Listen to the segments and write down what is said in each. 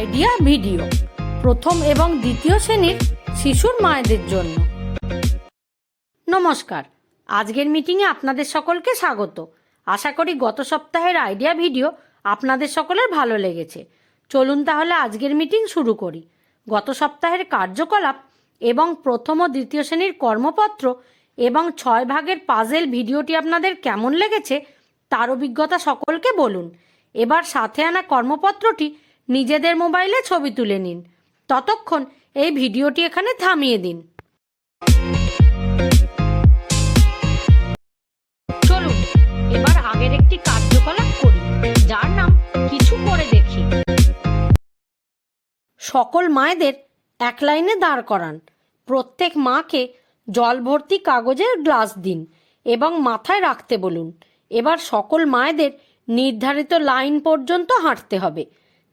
Idea video প্রথম এবং দ্বিতীয় শ্রেণির শিশুর মায়েদের জন্য। নমস্কার, আজকের মিটিংয়ে আপনাদের সকলকে স্বাগত। আশা করি গত সপ্তাহের আইডিয়া ভিডিও আপনাদের সকলের ভালো লেগেছে। চলুন তাহলে আজকের মিটিং শুরু করি। গত সপ্তাহের কার্যকলাপ এবং প্রথম ও দ্বিতীয় শ্রেণির কর্মপত্র এবং ছয় ভাগের পাজেল ভিডিওটি আপনাদের কেমন লেগেছে, তার অভিজ্ঞতা সকলকে বলুন। এবার সাথে আনা কর্মপত্রটি নিজেদের মোবাইলে ছবি তুলে নিন। ততক্ষণ এই ভিডিওটি এখানে থামিয়ে দিন। চলুন, এবার আগের একটি কার্যকলাপ করি, যার নাম কিছু করে দেখি। সকল মায়েদের এক লাইনে দাঁড় করান। প্রত্যেক মাকে জল ভর্তি কাগজের গ্লাস দিন এবং মাথায় রাখতে বলুন। এবার সকল মায়েদের নির্ধারিত লাইন পর্যন্ত হাঁটতে হবে।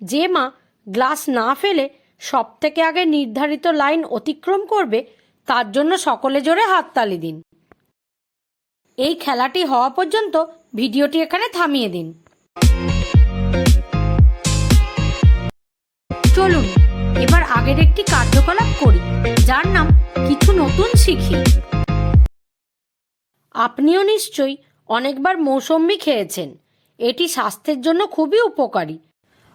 যে মা গ্লাস না ফেলে সব থেকে আগে নির্ধারিত লাইন অতিক্রম করবে, তার জন্য সকলে জোরে হাততালি দিন। এই খেলাটি হওয়া পর্যন্ত ভিডিওটি এখানে থামিয়ে দিন। চলুন, এবার আগের একটি কার্যকলাপ করি, যার নাম কিছু নতুন শিখি। আপনিও নিশ্চয়ই অনেকবার মৌসম্বি খেয়েছেন। এটি স্বাস্থ্যের জন্য খুবই উপকারী।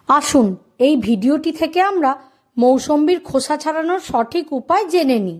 আসুন এই ভিডিওটি থেকে আমরা মৌসম্বির খোসা ছাড়ানোর সঠিক উপায় জেনে নিই।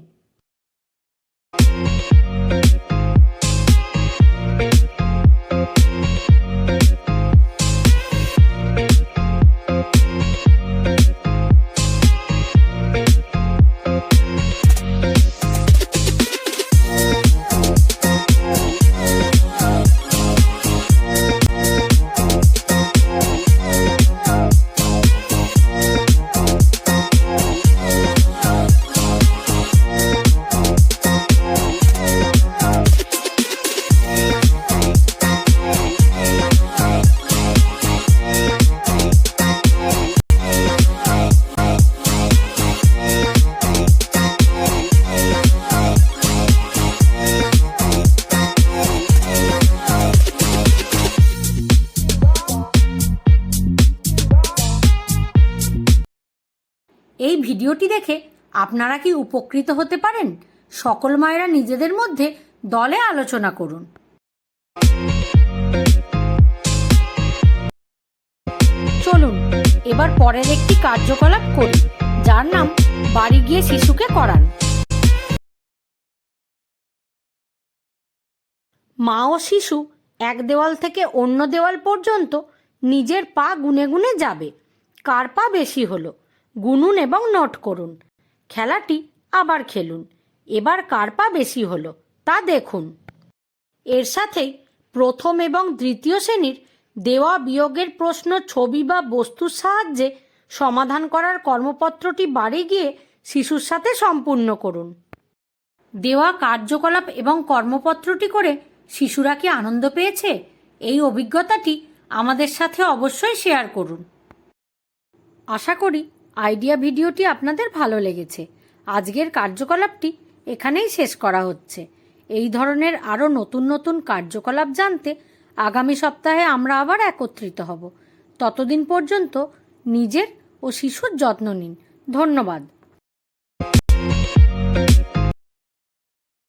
ভিডিওটি দেখে আপনারা কি উপকৃত হতে পারেন? সকল মায়েরা নিজেদের মধ্যে দলে আলোচনা করুন। চলুন, এবার পরের একটি কার্যকলাপ করি, যার নাম বাড়ি গিয়ে শিশুকে করান। মা ও শিশু এক দেওয়াল থেকে অন্য দেওয়াল পর্যন্ত নিজের পা গুনে গুনে যাবে। কার পা বেশি হলো? গুনুন এবং নোট করুন। খেলাটি আবার খেলুন। এবার কার পা বেশি হলো, তা দেখুন। এর সাথেই প্রথম এবং দ্বিতীয় শ্রেণির দেওয়া বিয়োগের প্রশ্ন, ছবি বা বস্তুর সাহায্যে সমাধান করার কর্মপত্রটি বাড়ি গিয়ে শিশুর সাথে সম্পূর্ণ করুন। দেওয়া কার্যকলাপ এবং কর্মপত্রটি করে শিশুরা কি আনন্দ পেয়েছে? এই অভিজ্ঞতাটি আমাদের সাথে অবশ্যই শেয়ার করুন। আশা করি আইডিয়া ভিডিওটি আপনাদের ভালো লেগেছে। আজকের কার্যকলাপটি এখানেই শেষ করা হচ্ছে। এই ধরনের আরও নতুন নতুন কার্যকলাপ জানতে আগামী সপ্তাহে আমরা আবার একত্রিত হব। ততদিন পর্যন্ত নিজের ও শিশুর যত্ন নিন। ধন্যবাদ।